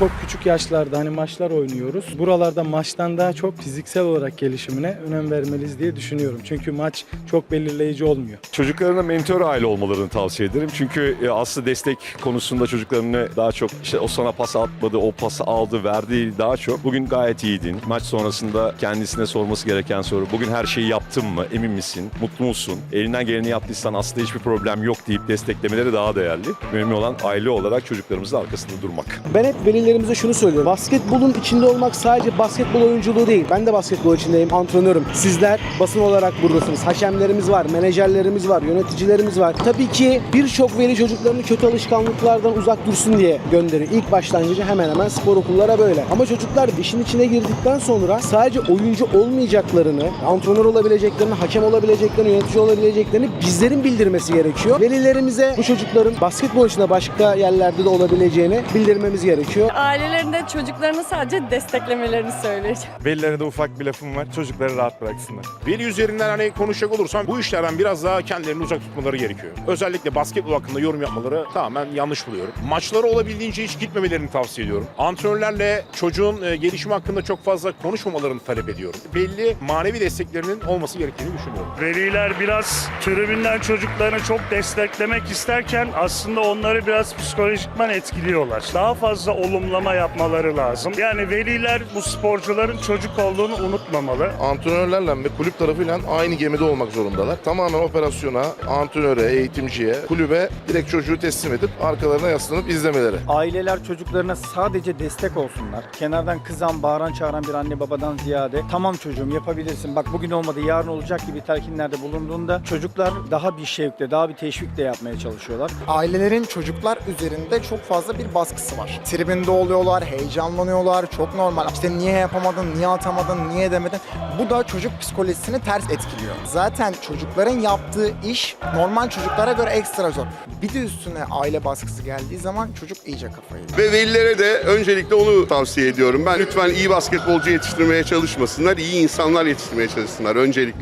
çok küçük yaşlarda hani maçlar oynuyoruz. Buralarda maçtan daha çok fiziksel olarak gelişimine önem vermeliyiz diye düşünüyorum. Çünkü maç çok belirleyici olmuyor. Çocuklarına mentor aile olmalarını tavsiye ederim. Çünkü e, aslı destek konusunda çocuklarını daha çok işte o sana pas atmadı, o pası aldı, verdi daha çok. Bugün gayet iyiydin. Maç sonrasında kendisine sorması gereken soru. Bugün her şeyi yaptın mı? Emin misin? Mutlu musun? Elinden geleni yaptıysan aslında hiçbir problem yok deyip desteklemeleri daha değerli. Mühim olan aile olarak çocuklarımızın arkasında durmak. Ben hep velilerimize şunu söylüyorum. Basketbolun içinde olmak sadece basketbol oyunculuğu değil. Ben de basketbol içindeyim, antrenörüm. Sizler basın olarak buradasınız. Haşemlerimiz var, menajerlerimiz var, yöneticilerimiz var. Tabii ki birçok veli çocuklarını kötü alışkanlıklardan uzak dursun diye gönderiyor. İlk başlangıcı hemen hemen spor okullara böyle. Ama çocuklar işin içine girdikten sonra sadece oyuncu olmayacaklarını, antrenör olabileceklerini, hakem olabileceklerini, yönetici olabileceklerini bizlerin bildirmesi gerekiyor. Velilerimize bu çocukların basketbol dışında başka yerlerde de olabileceğini bildirmemiz gerekiyor. Ailelerinde çocuklarını sadece desteklemelerini söyleyeceğim. Velilere de ufak bir lafım var. Çocukları rahat bıraksınlar. Veli üzerinden hani konuşacak olursam bu işlerden biraz daha kendilerini uzak tutmaları gerekiyor. Özellikle basketbol hakkında yorum yapmaları tamamen yanlış buluyorum. Maçlara olabildiğince hiç gitmemelerini tavsiye ediyorum. Antrenörlerle çocuğun e, gelişimi hakkında çok fazla konuşmamalarını talep ediyorum. Belli manevi desteklerinin olması gerektiğini düşünüyorum. Veliler biraz tribünden çocuklarını çok desteklemek isterken aslında onları biraz psikolojikman etkiliyorlar. Daha fazla olumlama yapmaları lazım. Yani veliler bu sporcuların çocuk olduğunu unutmamalı. antrenörlerle ve kulüp tarafıyla aynı gemide olmak zorundalar. Tamamen operasyona, antrenöre, eğitimciye, kulübe direkt çocuğu teslim edip arkalarına yaslanıp izlemeleri. Aileler çocuklarına sadece destek olsunlar. Kenardan kızan, bağıran, çağıran bir anne babadan ziyade tamam çocuğum yapabilirsin bak bugün olmadı yarın olacak gibi telkinlerde bulunduğunda çocuklar daha bir şevkle, daha bir teşvikle yapmaya çalışıyorlar. ailelerin çocuklar üzerinde çok fazla bir baskısı var. Tribünde oluyorlar, heyecanlanıyorlar, çok normal. İşte niye yapamadın, niye atamadın, niye edemedin? Bu da çocuk psikolojisini ters etkiliyor. Zaten çocukların yaptığı iş normal çocuklara göre ekstra zor. Bir de üstüne aile baskısı geldiği zaman çocuk iyice kafayı. Ve velilere de öncelikle onu tavsiye ediyorum. Ben lütfen iyi basketbolcu yetiştirmeye çalışmasınlar, iyi insanlar yetiştirmeye çalışsınlar öncelikle.